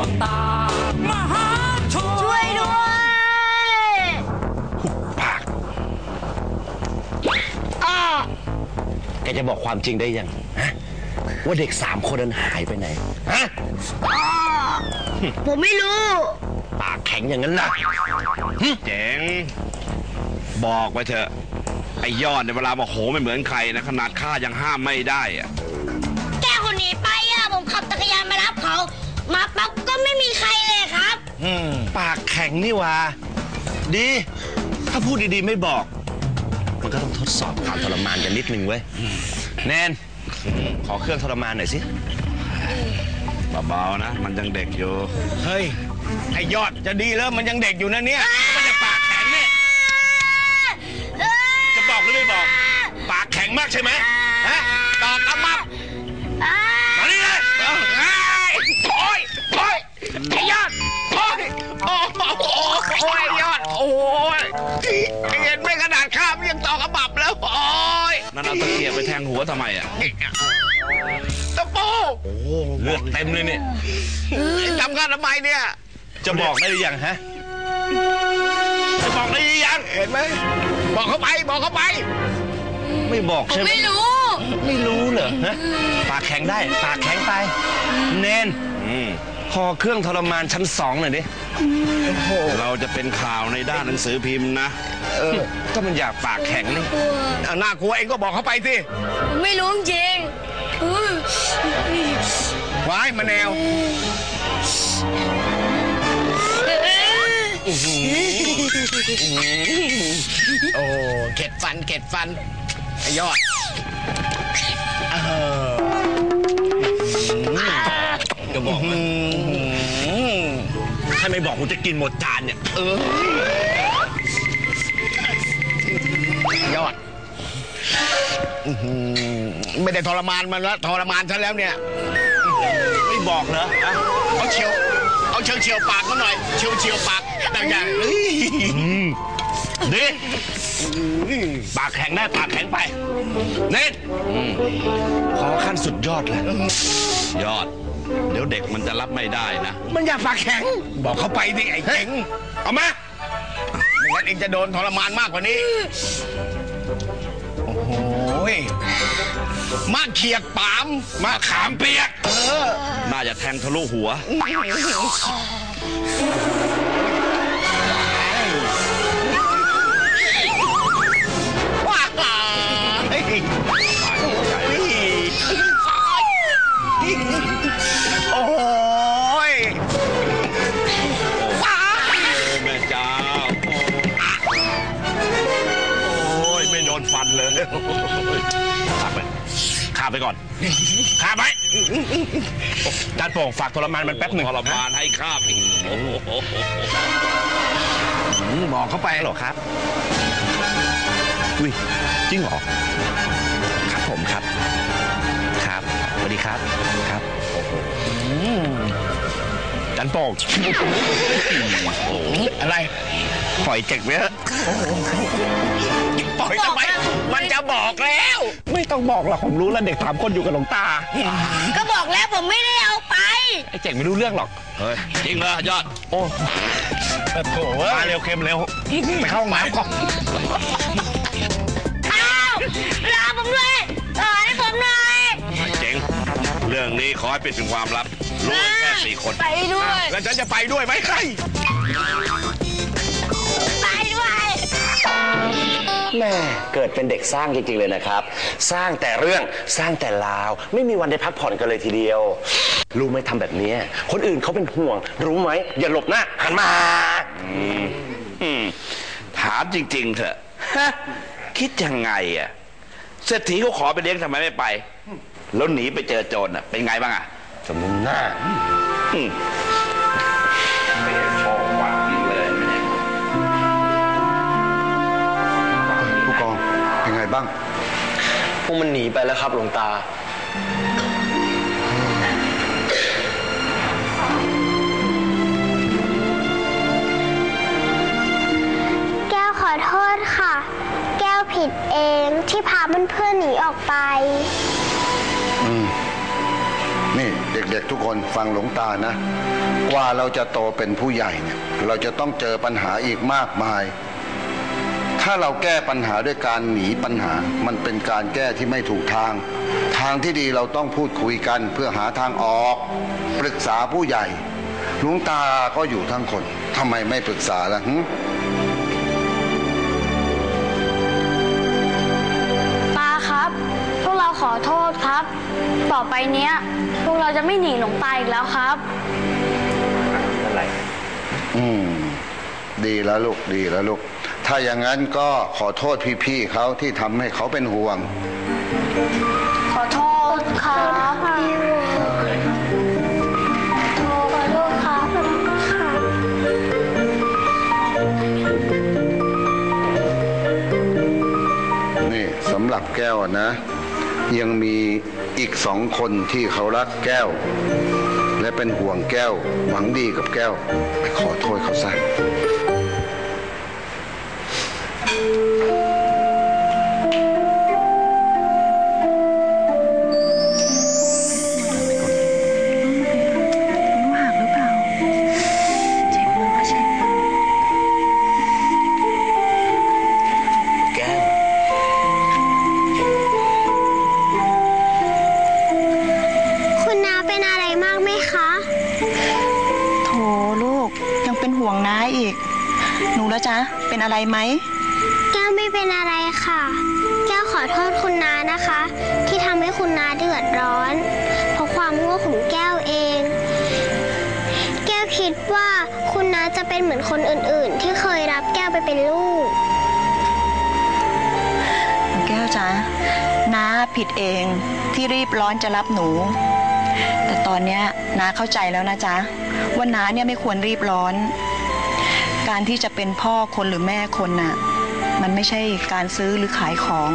วงตามหาชนช่วยด้วยหุบปากอ้าแกจะบอกความจริงได้ยังฮะว่าเด็กสามคนนั้นหายไปไหนฮะผมไม่รู้ ปากแข็งอย่างนั้นนะเจ๋ง บอกไปเถอะ ไอ้ยอดในยเวลาโมโหไม่เหมือนใครนะ ขนาดข้ายังห้ามไม่ได้อะ แกคนหนีไปอะ ผมขับจักรยานมารับเขา มาปั๊บก็ ไม่มีใครเลยครับปากแข็งนี่หว่าดี ถ้าพูดดีๆไม่บอก มันก็ต้องทดสอบความทรมานกันนิดนึงเว้ยแนนขอเครื่องทรมานหน่อยสิ เบาๆนะ มันยังเด็กอยู่ เฮ้ย ไอยอดจะดีแล้วมันยังเด็กอยู่นะเนี่ยมันจะปากแข็งเนี่ย จะบอกหรือไม่บอก ปากแข็งมากใช่ไหมฮะ ยนั่นเอาตะเกียบไปแทงหัวทำไมอะตะปูเลือดเต็มเลยเนี่ยทำกันทำไมเนี่ย จะบอกได้หรือยังฮะ จะบอกได้หรือยัง เห็นไหม บอกเขาไป บอกเขาไป ไม่บอกใช่ไหมไม่รู้ ไม่รู้เหรอฮะปากแข็งได้ ปากแข็งไป เนนอืมพอเครื่องทรมานชั้นสองหน่อยดิเราจะเป็นข่าวในด้านหนังสือพิมพ์นะ เออ ก็มันอยากปากแข็งนี่เอาหน้ากลัวเองก็บอกเขาไปสิไม่รู้จริงว้ายมะแนวโอ้เข็ดฟันเข็ดฟันไอยอดเออจะบอกมัน ถ้าไม่บอกกูจะกินหมดจานเนี่ยยอ อื้อหือไม่ได้ทรมานมันแล้วทรมานฉันแล้วเนี่ย ไม่บอกเหรอฮะเอาเฉียว เอาเฉียวเฉียวปากมาหน่อยเฉียวเฉียวปากดังอย่างเฮ้ยดิปากแข็งได้ปากแข็งไปเน็ตขอขั้นสุดยอดเลย ยอด เดี๋ยวเด็กมันจะรับไม่ได้นะ มันอยากปากแข็ง บอกเขาไปดิไอ้เจ๋งเอามาไม่งั้นเองจะโดนทรมานมากกว่านี้โอ้โหยมาเขียกปามมาขามเปียก เออ น่าจะแทงทะลุหัวว้ ข้าไปข้าไปก่อนข้าไปจานโป่งฝากทรมานมันแป๊บหนึ่งทรมานให้ข้าบอีกโอ้โหบอกเขาไปฮัลโหลครับอุ้ยจริงเหรอครับผมครับ ครับสวัสดีครับครับจันโป่งอะไรปล่อยเจ็กไว้เถอะ ปล่อยทำไมมันจะบอกแล้ว ไม่ต้องบอกหรอกผมรู้แล้วเด็กสามคนอยู่กับหลวงตา ก็บอกแล้วผมไม่ได้เอาไป ไอ้เจ๋งไม่รู้เรื่องหรอก เฮ้ยจริงเหรอยอด โอ้โถมาเร็วเค็มเร็ว ไปเข้าห้องน้ำก่อนอ้าวรอผมด้วยต่อให้ผมหน่อยเจ๋ง เรื่องนี้ขอให้เป็นความลับรู้กันแค่สี่คน ไปด้วย แล้วฉันจะไปด้วยไหมใครไปด้วย แม่เกิดเป็นเด็กสร้างจริงๆเลยนะครับ สร้างแต่เรื่องสร้างแต่ราว ไม่มีวันได้พักผ่อนกันเลยทีเดียว รู้ไหมทำแบบเนี้ยคนอื่นเขาเป็นห่วง รู้ไหมอย่าหลบหน้าหันมาอืมถามจริง ๆ เถอะฮะคิดยังไงอะเศรษฐีเขาขอไปเลี้ยงทำไมไม่ไป แล้วหนีไปเจอโจรอะเป็นไงบ้างอะสมน้ำหน้าอืมไม่ บ้าง พวกมันหนีไปแล้วครับหลวงตา แก้วขอโทษค่ะ แก้วผิดเองที่พาเพื่อนๆหนีออกไป อืมนนี่เด็กๆทุกคนฟังหลวงตานะ กว่าเราจะโตเป็นผู้ใหญ่เนี่ย เราจะต้องเจอปัญหาอีกมากมาย ถ้าเราแก้ปัญหาด้วยการหนีปัญหา มันเป็นการแก้ที่ไม่ถูกทาง ทางที่ดีเราต้องพูดคุยกันเพื่อหาทางออก ปรึกษาผู้ใหญ่หลวงตาก็อยู่ทั้งคนทำไมไม่ปรึกษาล่ะหึตาครับ พวกเราขอโทษครับ ต่อไปเนี้ย พวกเราจะไม่หนีหลวงตาอีกแล้วครับอืม ดีแล้วลูก ดีแล้วลูก ถ้าอย่างนั้นก็ขอโทษพี่ๆเขาที่ทำให้เขาเป็นห่วง ขอโทษครับพี่วัวขอโทษครับนี่สำหรับแก้วนะ ยังมีอีกสองคนที่เขารักแก้ว และเป็นห่วงแก้ว หวังดีกับแก้วไปขอโทษเขาซะหักหรือ เปล่าเจ็บมือก็ใช่แก้วคุณนาเป็นอะไรมากไหมคะโถลูกยัง เป็นอะไรไหมแก้วไม่เป็นอะไรค่ะ แก้วขอโทษคุณนานะคะ ที่ทำให้คุณนาเดือดร้อน เพราะความโง่ของแก้วเอง แก้วคิดว่าคุณนาจะเป็นเหมือนคนอื่นๆ ที่เคยรับแก้วไปเป็นลูก แก้วจ๊ะน้าผิดเองที่รีบร้อนจะรับหนู แต่ตอนเนี้ยน้าเข้าใจแล้วนะจ๊ะว่าน้าเนี่ยไม่ควรรีบร้อน การที่จะเป็นพ่อคนหรือแม่คนน่ะ มันไม่ใช่การซื้อหรือขายของ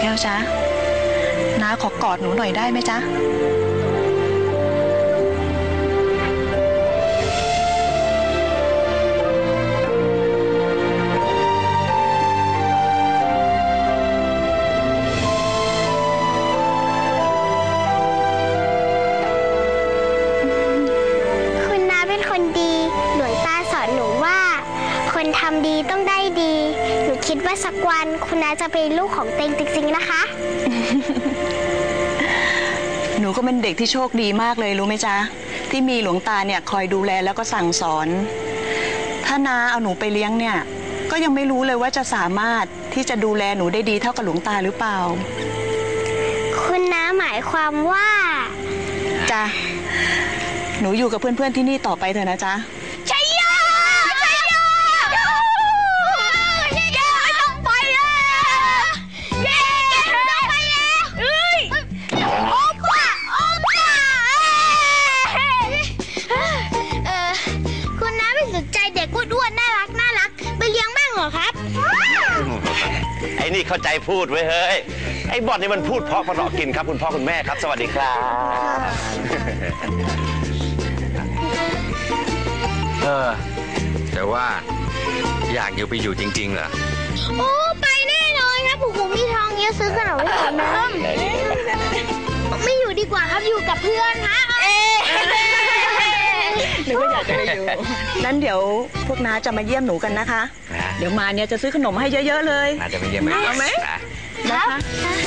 แก้วจ๊ะน้าขอกอดหนูหน่อยได้ไหมจ๊ะ คุณนาจะเป็นลูกของเต็งจริงๆนะคะ หนูก็เป็นเด็กที่โชคดีมากเลยรู้ไหมจ๊ะ ที่มีหลวงตาเนี่ยคอยดูแลแล้วก็สั่งสอน ถ้านาเอาหนูไปเลี้ยงเนี่ย ก็ยังไม่รู้เลยว่าจะสามารถที่จะดูแลหนูได้ดีเท่ากับหลวงตาหรือเปล่า คุณน้าหมายความว่า จ้ะ หนูอยู่กับเพื่อนๆที่นี่ต่อไปเถอะนะจ๊ะ พูดไว้ยเฮ้ย ไอ้บอดนี่มันพูดเพราะเพราะกินครับ คุณพ่อคุณแม่ครับ สวัสดีครับ เออ แต่ว่าอยากอยู่ไปอยู่จริง ๆ เหรอ โอ้ ไปแน่นอนครับผมผมมีทองเยอะซื้อขนมให้ผมนะไม่อยู่ดีกว่าครับอยู่กับเพื่อนฮะเอ๊หนูก็อยากจะไปอยู่ นั้นเดี๋ยวพวกน้าจะมาเยี่ยมหนูกันนะคะนะ เดี๋ยวมาเนี่ยจะซื้อขนมให้เยอะ ๆ เลย น่าจะไม่เยี่ยมไหมเอาไหมนะนะคะ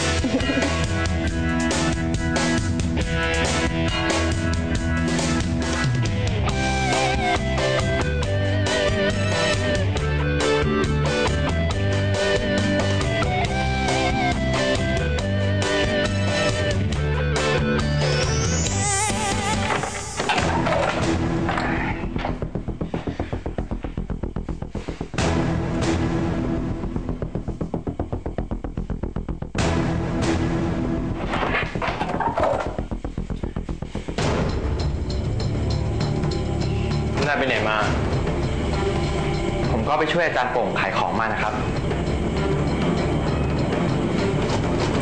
น ไหนมา ผมก็ไปช่วยอาจารย์โป่งขายของมานะครับ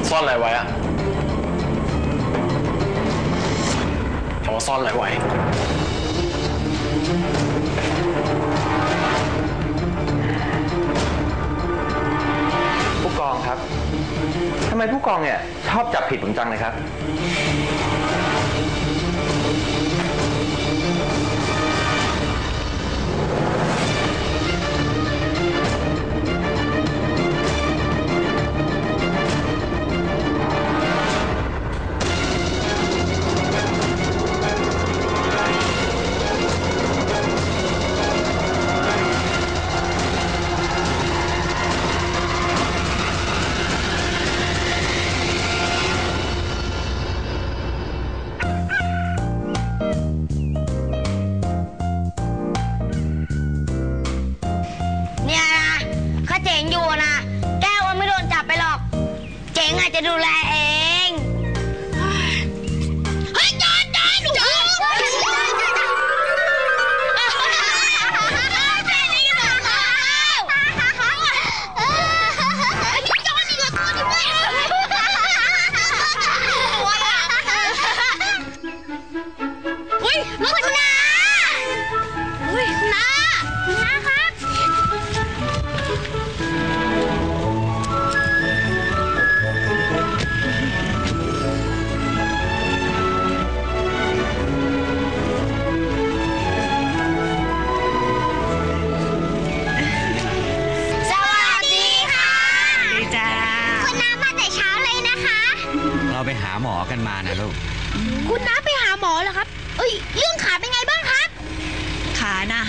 ซ่อนอะไรไว้อะถามว่าซ่อนอะไรไว้ ผู้กองครับทำไมผู้กองเนี่ยชอบอบจับผิดผมจังเลยครับ เจ๋งอาจ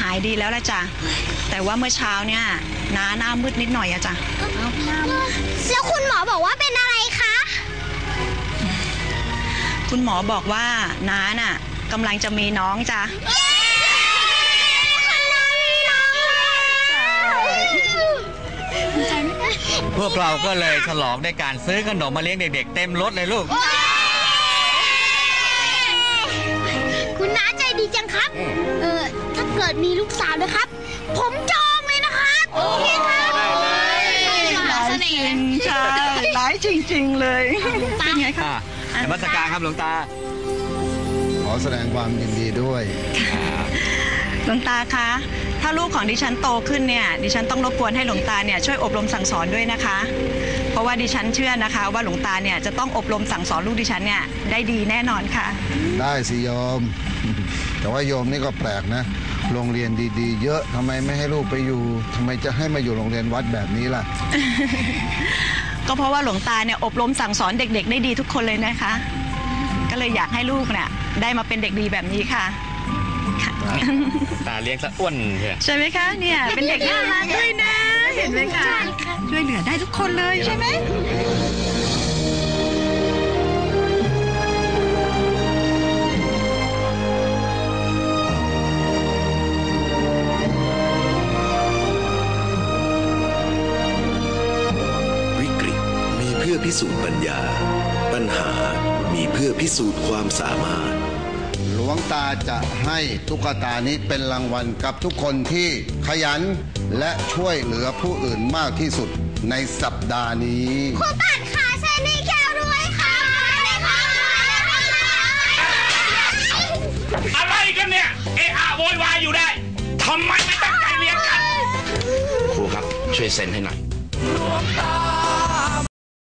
หน้าหายดีแล้วละจ้ะแต่ว่าเมื่อเช้าเนี่ยน้าหน้ามืดนิดหน่อยอะจ้ะแล้วคุณหมอบอกว่าเป็นอะไรคะ คุณหมอบอกว่าน้าน่ะกำลังจะมีน้องจ้ะพวกเราก็เลยฉลองด้วยการซื้อขนมมาเลี้ยงเด็กๆเต็มรถเลยลูก คุณน้าใจดีจังครับ เออถ้า เกิดมีลูกสาวนะครับ ผมจองเลยนะครับโอเคครับได้เลยร้ายจริงใช่ร้ายจริง ๆ เลยเป็นไงคะอะนมัสการครับหลวงตา ขอแสดงความยินดีด้วยหลวงตาคะ ถ้าลูกของดิฉันโตขึ้นเนี่ย ดิฉันต้องรบกวนให้หลวงตาเนี่ยช่วยอบรมสั่งสอนด้วยนะคะ เพราะว่าดิฉันเชื่อนะคะ ว่าหลวงตาเนี่ยจะต้องอบรมสั่งสอนลูกดิฉันเนี่ยได้ดีแน่นอนค่ะ ได้สิโยม แต่ว่าโยมนี่ก็แปลกนะ โรงเรียนดีๆ เยอะทำไมไม่ให้ลูกไปอยู่ทำไมจะให้มาอยู่โรงเรียนวัดแบบนี้ล่ะ ก็เพราะว่าหลวงตาเนี่ยอบรมสั่งสอนเด็กๆ ได้ดีทุกคนเลยนะคะ ก็เลยอยากให้ลูกเนี่ยได้มาเป็นเด็กดีแบบนี้ค่ะ ตาเลี้ยงซะอ้วนเชียวใช่ไหมคะเนี่ยเป็นเด็กน่ารักด้วยนะ เห็นไหมคะช่วยเหลือได้ทุกคนเลยใช่ไหม พื่อพิสูจน์ปัญญา ปัญหามีเพื่อพิสูจน์ความสามารถ หลวงตาจะให้ตุ๊กตานี้เป็นรางวัลกับทุกคนที่ขยันและช่วยเหลือผู้อื่นมากที่สุดในสัปดาห์นี้ครูปัดขาเส้นให้แก้วด้วยค่ะเลยค่ะอะไรกันเนี่ย เอะอะโวยวายอยู่ได้ทำไมไม่ตั้งใจเรียนกัน ครูครับช่วยเซ็นให้หน่อย ดวงตา